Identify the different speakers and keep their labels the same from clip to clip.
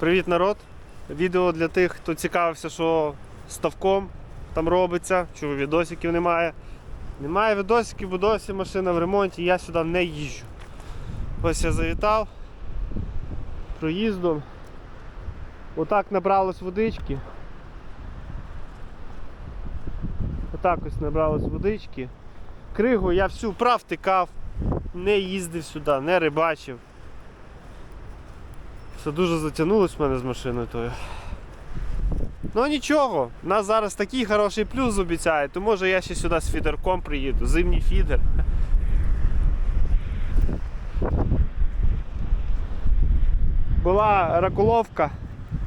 Speaker 1: Привіт, народ! Відео для тих, хто цікавився, що ставком там робиться, чого відосиків немає. Немає відосиків, бо досі машина в ремонті, я сюди не їжджу. Ось я завітав проїздом. Отак набралось водички. Отак ось набралось водички. Кригу я всю прав тикав, не їздив сюди, не рибачив. Все дуже затягнулось в мене з машиною тою. Ну нічого, у нас зараз такий хороший плюс обіцяє, то може я ще сюди з фідерком приїду, зимній фідер. Була ракуловка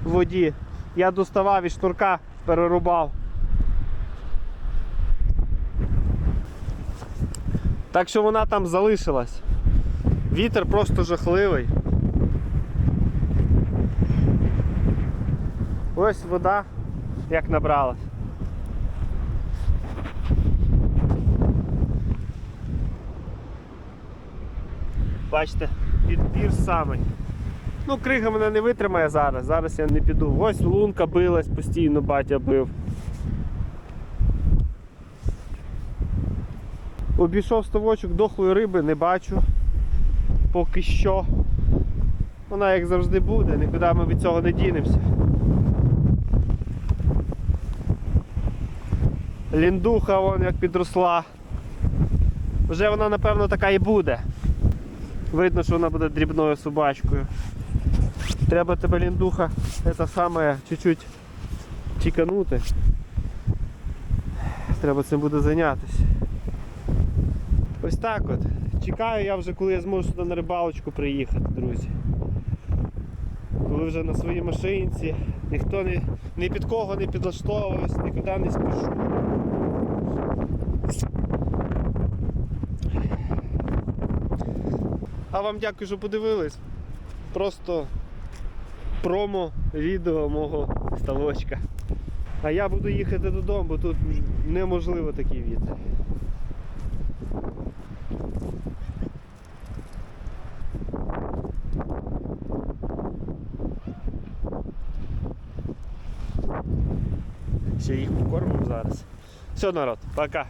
Speaker 1: в воді, я доставав із шнурка, перерубав. Так що вона там залишилась. Вітер просто жахливий. Ось вода як набралась. Бачите, підпір самий. Ну, крига мене не витримає зараз, зараз я не піду. Ось лунка билась, постійно батя бив. Обійшов ставочок дохлої риби, не бачу. Поки що. Вона як завжди буде, нікуди ми від цього не дінемося. Ліндуха вон як підросла. Вже вона напевно така і буде. Видно, що вона буде дрібною собачкою. Треба тебе ліндуха це саме чуть-чуть чіканути. Треба цим буде зайнятися. Ось так от. Чекаю я вже, коли я зможу сюди на рибалочку приїхати, друзі. Коли вже на своїй машинці, ніхто не, ні під кого не підлаштовуюсь, нікуди не спішу. А вам дякую, що подивились. Просто промо відео мого ставочка. А я буду їхати додому, бо тут неможливо такий вітер. Ще їх покормимо зараз. Все, народ, пока.